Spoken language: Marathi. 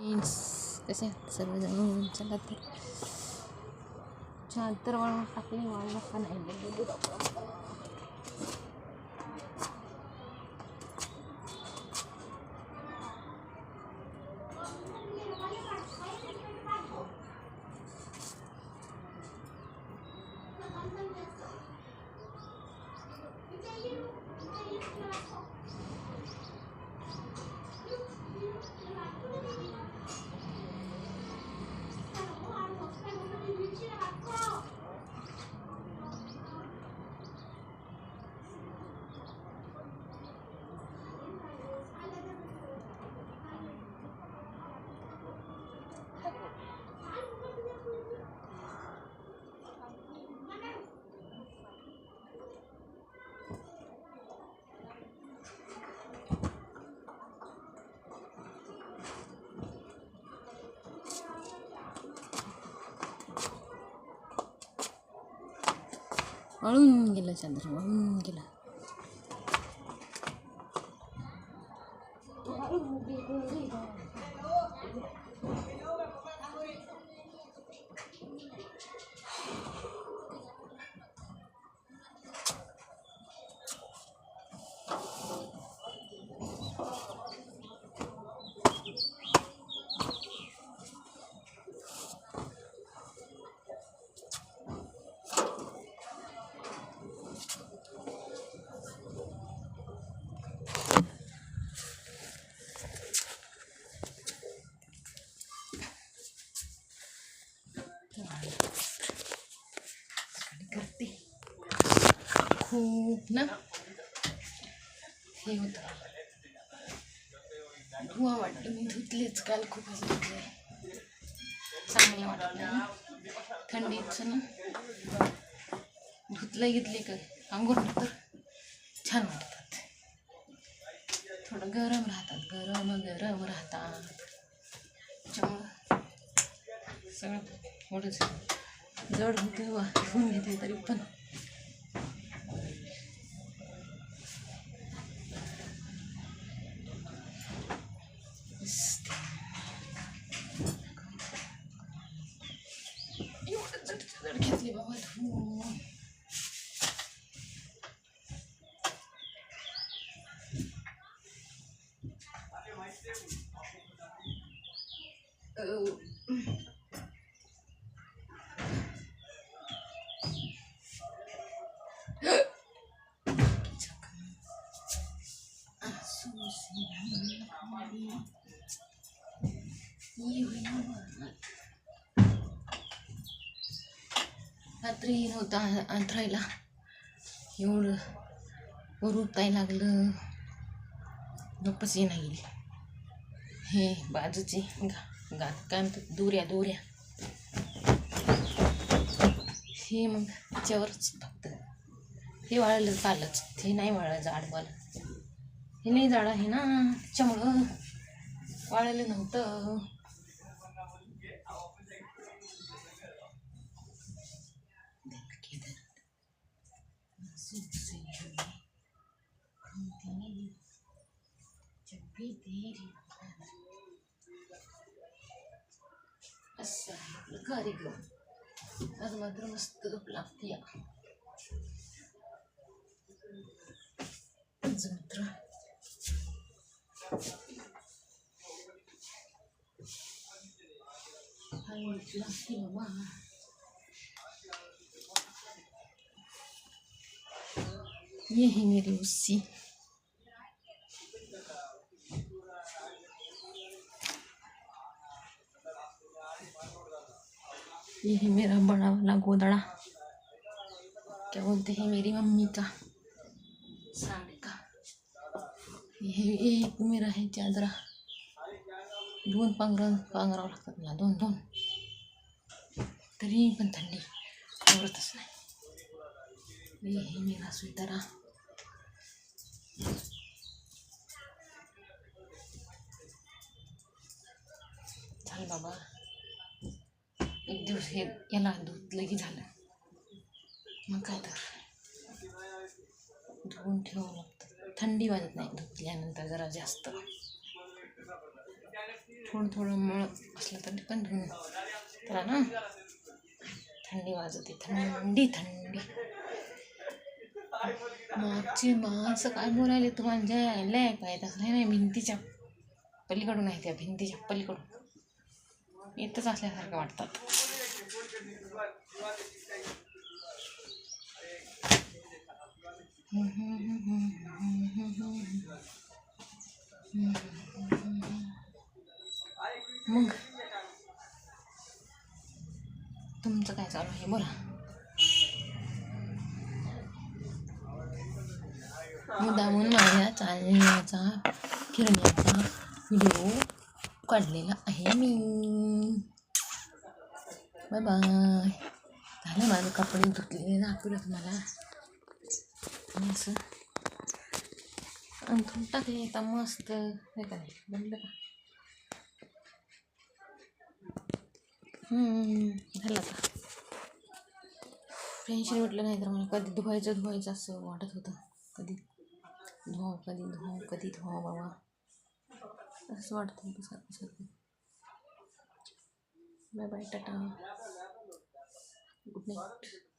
फ्रेंड्स कसे आहात सर्वजण चला तर छान तर वळून टाकली वाळू का नाही Alun gila cantik, alun gila. खूप ना? हे होतं. धुवा वाटलं मी धुतलेच काल खूपच धुतले. चांगलं वाटलं थंडीचं ना? धुतलं घेतले का? अंघोळ तर छान वाटतात. थोडं गरम राहतात. गरम गरम राहतात. त्याच्यामुळं सगळं थोडंसं जड होते धुवून घेते तरी पण एवढं जड जड घेतली बाबा धुवून रात्री नव्हता अंथरायला एवढं वर लागलं. गप्पच येईना गेली. हे बाजूचे गा गात काय म्हणतात दोऱ्या दोऱ्या. हे मग त्याच्यावरच फक्त. हे वाळलं कालच हे नाही वाळलं जाडवालं हे नाही जाड आहे ना त्याच्यामुळं वाळलं नव्हतं. असं आहे आपलं कार्यक्रम आज मात्र मस्त गप लागते आज मात्र. लागते बाबा ये है मेरी उसी ये है मेरा बड़ा वाला गोदड़ा। क्या बोलते हैं मेरी मम्मी का? साड़ी का। ये एक मेरा है चादरा। दोन पांघर पांघरावं लागतात मला दोन दोन। तरी पण थंडी आवडतच नाही। ये है मेरा स्वेटरा। झालं बाबा। एक दिवस हे याला धुतलंही झालं. मग काय तर. धुवून ठेवावं लागतं. थंडी वाजत नाही धुतल्यानंतर जरा जास्त. थोडं थोडं मळ असलं तरी पण धुवून त्याला ना. थंडी वाजते थंडी थंडी. मागची माणसं काय बोलायले तू म्हणजे यायलाय काय तसं नाही भिंतीच्या पलीकडून आहे त्या भिंतीच्या पलीकडून. इथंच असल्यासारखं वाटतात. मग तुमचं काय चालू आहे? बोला. मुद्दामून माझ्या चालण्याचा फिरण्याचा व्हिडिओ काढलेला आहे मी. Bye bye. झालं माझं कपडे धुतलेले. दाखवलं तुम्हाला. असं. अंथरून टाकले आता मस्त. हे का नाही बनलं का झालं का टेन्शन म्हटलं नाही तर मला कधी धुवायचं धुवायचं असं वाटत होतं. कधी? धुवावं कधी धुवा कधी धुवा बाबा. असं वाटतं होतं सारखं सारखं. Bye bye tata. Good night